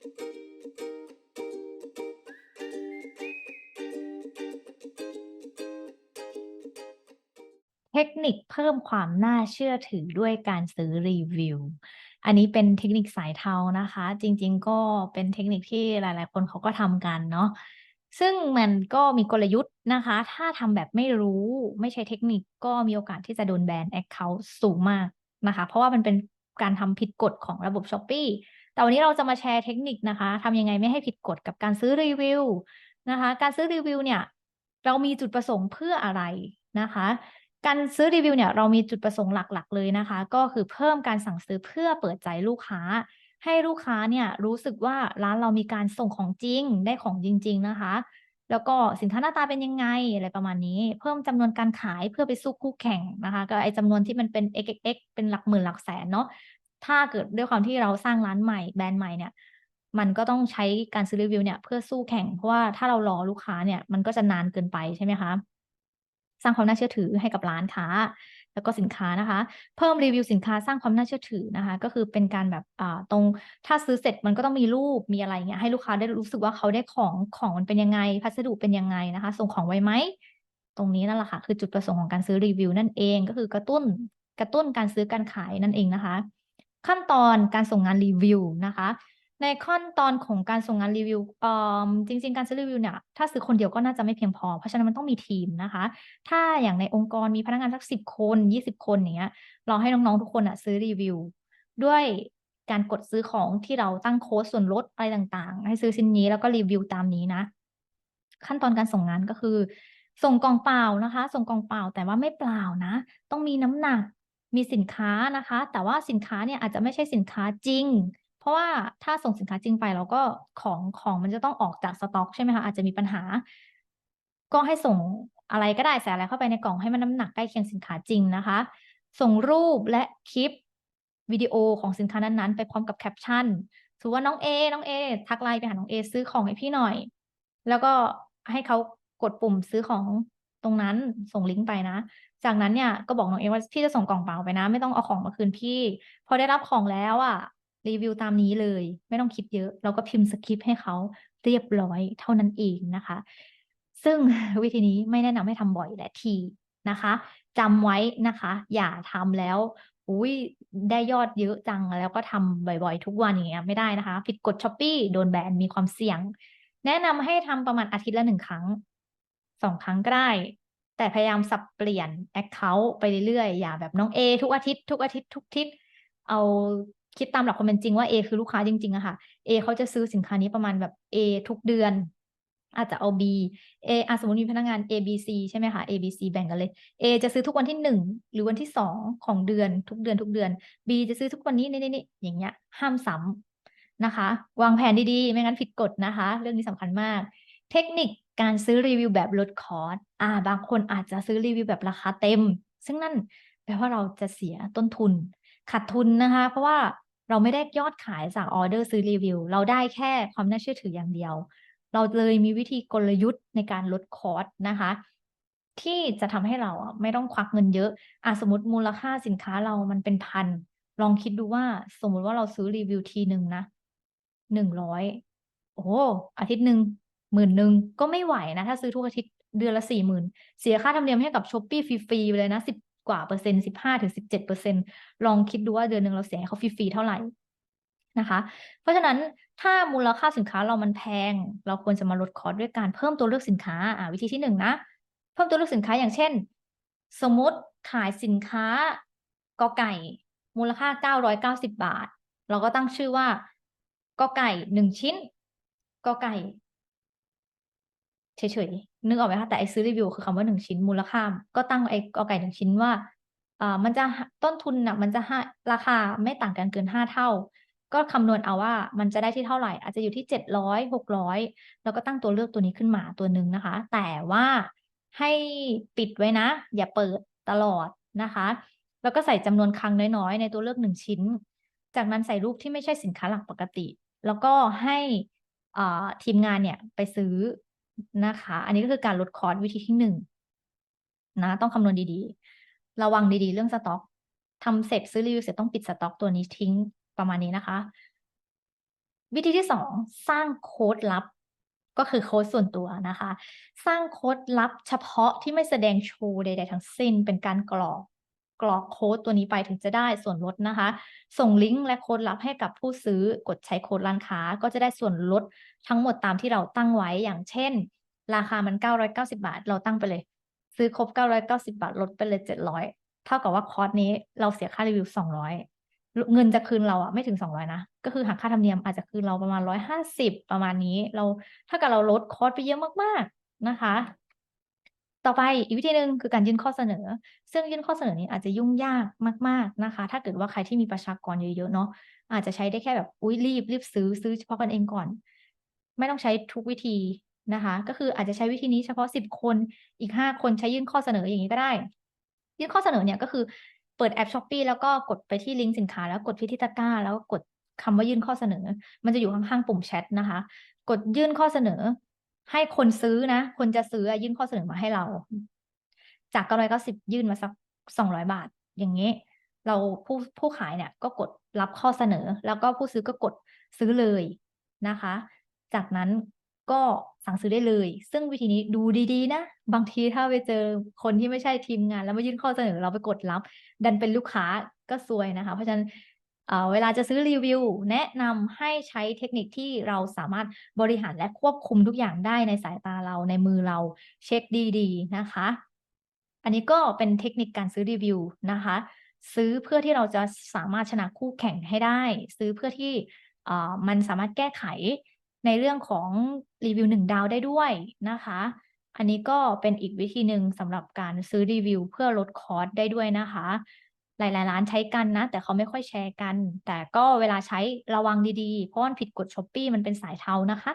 เทคนิคเพิ่มความน่าเชื่อถือด้วยการซื้อรีวิว อันนี้เป็นเทคนิคสายเทานะคะ จริงๆ ก็เป็นเทคนิคที่หลายๆ คนเขาก็ทำกันเนาะ ซึ่งมันก็มีกลยุทธ์นะคะ ถ้าทำแบบไม่รู้ไม่ใช้เทคนิคก็มีโอกาสที่จะโดนแบนแอ็กเคานต์สูงมากนะคะ เพราะว่ามันเป็นการทำผิดกฎของระบบ Shopee แต่วันนี้เราจะมาแชร์เทคนิคนะคะทำยังไงไม่ให้ผิดกฎกับการซื้อรีวิวนะคะ การซื้อรีวิวเนี่ยเรามีจุดประสงค์เพื่ออะไรนะคะ การซื้อรีวิวเนี่ยเรามีจุดประสงค์หลักๆ เลยนะคะ ก็คือเพิ่มการสั่งซื้อเพื่อเปิดใจลูกค้า ให้ลูกค้าเนี่ยรู้สึกว่าร้านเรามีการส่งของจริงได้ของจริง ๆนะคะ แล้วก็สินค้าหน้าตาเป็นยังไงอะไรประมาณนี้ เพิ่มจำนวนการขายเพื่อไปสู้คู่แข่งนะคะ ก็ไอจำนวนที่มันเป็น xx เป็นหลักหมื่นหลักแสนเนาะ ถ้าเกิดด้วยความที่เราสร้างร้านใหม่แบรนด์ใหม่เนี่ย มันก็ต้องใช้การซื้อรีวิวเนี่ย เพื่อสู้แข่งเพราะว่าถ้าเรารอลูกค้าเนี่ย มันก็จะนานเกินไปใช่ไหมคะสร้างความน่าเชื่อถือให้กับร้านค้า แล้วก็สินค้านะคะ เพิ่มรีวิวสินค้าสร้างความน่าเชื่อถือนะคะ ก็คือเป็นการแบบอ่าตรงถ้าซื้อเสร็จมันก็ต้องมีรูปมีอะไรเงี้ยให้ลูกค้าได้รู้สึกว่าเขาได้ของของมันเป็นยังไง พัสดุเป็นยังไงนะคะ ส่งของไวไหมตรงนี้นั่นแหละค่ะคือจุดประสงค์ของการซื้อรีวิวนั่นเองก็คือกระตุ้นกระตุ้นการซื้อการขายนั่นเองนะคะ ขั้นตอนการส่งงานรีวิวนะคะ ในขั้นตอนของการส่งงานรีวิวจริง ๆ การซื้อรีวิวเนี่ยถ้าซื้อคนเดียวก็น่าจะไม่เพียงพอ เพราะฉะนั้นมันต้องมีทีมนะคะ ถ้าอย่างในองค์กรมีพนักงานสัก10คน20คนอย่างเงี้ยเราให้น้องๆทุกคนน่ะซื้อรีวิว ด้วยการกดซื้อของที่เราตั้งโค้ดส่วนลดอะไรต่างๆ ให้ซื้อชิ้นนี้แล้วก็รีวิวตามนี้นะ ขั้นตอนการส่งงานก็คือ ส่งกล่องเปล่านะคะ ส่งกล่องเปล่าแต่ว่าไม่เปล่านะ ต้องมีน้ำหนัก มีสินค้านะคะ แต่ว่าสินค้าเนี่ยอาจจะไม่ใช่สินค้าจริง เพราะว่าถ้าส่งสินค้าจริงไปแล้วก็ของของมันจะต้องออกจากสต็อกใช่ไหมคะอาจจะมีปัญหา ก็ให้ส่งอะไรก็ได้ใส่อะไรเข้าไปในกล่องให้มันน้ำหนักใกล้เคียงสินค้าจริงนะคะ ส่งรูปและคลิปวิดีโอของสินค้านั้นๆ ไปพร้อมกับแคปชั่นสมมุติว่าน้องเอน้องเอทัก LINE ไปหาน้องเอซื้อของให้พี่หน่อย แล้วก็ให้เขากดปุ่มซื้อของ ตรงนั้นส่งลิงก์ไปนะ จากนั้นเนี่ยก็บอกน้องเอว่าพี่จะส่งกล่องเปล่าไปนะ ไม่ต้องเอาของมาคืนพี่ พอได้รับของแล้วอะรีวิวตามนี้เลย ไม่ต้องคิดเยอะ เราก็พิมพ์สกริปต์ให้เขาเรียบร้อยเท่านั้นเองนะคะ ซึ่งวิธีนี้ไม่แนะนำให้ทำบ่อยและทีนะคะจำไว้นะคะ อย่าทำแล้วอุ๊ยได้ยอดเยอะจังแล้วก็ทำบ่อยๆ ทุกวันอย่างเงี้ยไม่ได้นะคะ ผิดกฎ Shopee โดนแบนมีความเสี่ยง แนะนำให้ทำประมาณอาทิตย์ละ1ครั้ง 2ครั้งก็ได้ แต่พยายามสับเปลี่ยนแอ็กเคาท์ไปเรื่อยๆ อย่าแบบน้องเอทุกอาทิตย์ทุกอาทิตย์ทุกอาทิตย์เอาคิดตามหลักความเป็นจริงว่าเอคือลูกค้าจริงๆอะค่ะเอเขาจะซื้อสินค้านี้ประมาณแบบเอทุกเดือน อาจจะเอาบีเออสมมุติมีพนักงานเอบีซีใช่ไหมคะเอบีซีแบ่งกันเลยเอจะซื้อทุกวันที่1หรือวันที่2ของเดือนทุกเดือนๆบีจะซื้อทุกวันนี้นี่ๆๆอย่างเงี้ย ห้ามซ้ำนะคะ วางแผนดีๆ ไม่งั้นผิดกฎนะคะ เรื่องนี้สำคัญมาก เทคนิคการซื้อรีวิวแบบลดคอสต์อาบางคนอาจจะซื้อรีวิวแบบราคาเต็ม ซึ่งนั่นแปลว่าเราจะเสียต้นทุน ขาดทุนนะคะ เพราะว่าเราไม่ได้ยอดขายจากออเดอร์ซื้อรีวิว เราได้แค่ความน่าเชื่อถืออย่างเดียว เราเลยมีวิธีกลยุทธ์ในการลดคอสต์นะคะ ที่จะทำให้เราไม่ต้องควักเงินเยอะอะสมมติมูลค่าสินค้าเรามันเป็น1,000ลองคิดดูว่าสมมุติว่าเราซื้อรีวิวทีหนึ่งนะ100โอ้โฮอาทิตย์หนึ่ง 10,000ก็ไม่ไหวนะ ถ้าซื้อทุกอาทิตย์เดือนละ40,000เสียค่าธรรมเนียมให้กับ Shopee ฟรีๆไปเลยนะ10กว่าเปอร์เซ็นต์15-17%ลองคิดดูว่าเดือนหนึ่งเราเสียเขาฟรีๆเท่าไหร่นะคะ เพราะฉะนั้นถ้ามูลค่าสินค้าเรามันแพง เราควรจะมาลดคอสด้วยการเพิ่มตัวเลือกสินค้าอ่าวิธีที่1นะเพิ่มตัวเลือกสินค้าอย่างเช่น สมมติขายสินค้ากอไก่ มูลค่า 990 บาท เราก็ตั้งชื่อว่ากอไก่ 1 ชิ้นกอไก่ เฉยๆนึกออกไหมคะแต่ไอซื้อรีวิวคือคำว่า1ชิ้นมูลค่าก็ตั้งไอกอไก่1ชิ้นว่าอ่ามันจะต้นทุนน่ะมันจะห้าราคาไม่ต่างกันเกิน5เท่า ก็คำนวณเอาว่ามันจะได้ที่เท่าไหร่ อาจจะอยู่ที่700 600เราก็ตั้งตัวเลือกตัวนี้ขึ้นมาตัวหนึ่งนะคะ แต่ว่าให้ปิดไว้นะ อย่าเปิดตลอดนะคะ แล้วก็ใส่จำนวนครั้งน้อยๆ ในตัวเลือก1ชิ้น จากนั้นใส่รูปที่ไม่ใช่สินค้าหลักปกติ แล้วก็ให้อ่าทีมงานเนี่ยไปซื้อ นะคะ อันนี้ก็คือการลดคอสต์วิธีที่1นะต้องคำนวณดีๆ ระวังดีๆ เรื่องสต็อกทำเสร็จซื้อรีวิวเสร็จต้องปิดสต็อกตัวนี้ทิ้งประมาณนี้นะคะ วิธีที่สองสร้างโค้ดลับ ก็คือโค้ดส่วนตัวนะคะ สร้างโค้ดลับเฉพาะที่ไม่แสดงโชว์ใดๆทั้งสิ้นเป็นการกรอก กรอกโค้ดตัวนี้ไปถึงจะได้ส่วนลดนะคะ ส่งลิงก์และโค้ดลับให้กับผู้ซื้อกดใช้โค้ดร้านค้า ก็จะได้ส่วนลดทั้งหมดตามที่เราตั้งไว้อย่างเช่น ราคามัน 990 บาท เราตั้งไปเลย ซื้อครบ 990 บาทลดไปเลย 700 เท่ากับว่าคอร์สนี้เราเสียค่ารีวิว 200 เงินจะคืนเราอะไม่ถึง 200 นะ ก็คือหักค่าธรรมเนียมอาจจะคืนเราประมาณ 150 ประมาณนี้ เราถ้าเกิดเราลดคอร์สไปเยอะมากๆนะคะ ต่อไปอีกวิธีหนึ่งคือการยื่นข้อเสนอ ซึ่งยื่นข้อเสนอนี้อาจจะยุ่งยากมาก ๆนะคะ ถ้าเกิดว่าใครที่มีประชากรเยอะๆเนาะอาจจะใช้ได้แค่แบบอุ้ยรีบรีบซื้อซื้อเฉพาะกันเองก่อน ไม่ต้องใช้ทุกวิธีนะคะ ก็คืออาจจะใช้วิธีนี้เฉพาะ10คนอีก5คนใช้ยื่นข้อเสนออย่างนี้ก็ได้ ยื่นข้อเสนอเนี่ยก็คือเปิดแอปช้อปปีแล้วก็กดไปที่ลิงก์สินค้าแล้วกดที่ที่ตะกร้า แล้วก็กดคำว่ายื่นข้อเสนอ มันจะอยู่ข้างๆปุ่มแชทนะคะ กดยื่นข้อเสนอ ให้คนซื้อนะ คนจะซื้อยื่นข้อเสนอมาให้เรา จาก990ยื่นมาสัก200บาท อย่างนี้ เราผู้ผู้ขายเนี่ย ก็กดรับข้อเสนอ แล้วก็ผู้ซื้อก็กดซื้อเลยนะคะ จากนั้นก็สั่งซื้อได้เลย ซึ่งวิธีนี้ดูดีๆ นะ บางทีถ้าไปเจอคนที่ไม่ใช่ทีมงาน แล้วมายื่นข้อเสนอเราไปกดรับ ดันเป็นลูกค้าก็ซวยนะคะ เพราะฉะนั้น เวลาจะซื้อรีวิว แนะนำให้ใช้เทคนิคที่เราสามารถบริหารและควบคุมทุกอย่างได้ในสายตาเราในมือเราเช็คดีๆนะคะ อันนี้ก็เป็นเทคนิคการซื้อรีวิวนะคะ ซื้อเพื่อที่เราจะสามารถชนะคู่แข่งให้ได้ ซื้อเพื่อที่มันสามารถแก้ไขในเรื่องของรีวิวหนึ่งดาวได้ด้วยนะคะ อันนี้ก็เป็นอีกวิธีหนึ่งสำหรับการซื้อรีวิวเพื่อลดคอสได้ด้วยนะคะ หลาย ๆ ร้านใช้กันนะ แต่เขาไม่ค่อยแชร์กัน แต่ก็เวลาใช้ระวังดี ๆ เพราะมันผิดกฎช้อปปี้มันเป็นสายเทานะคะ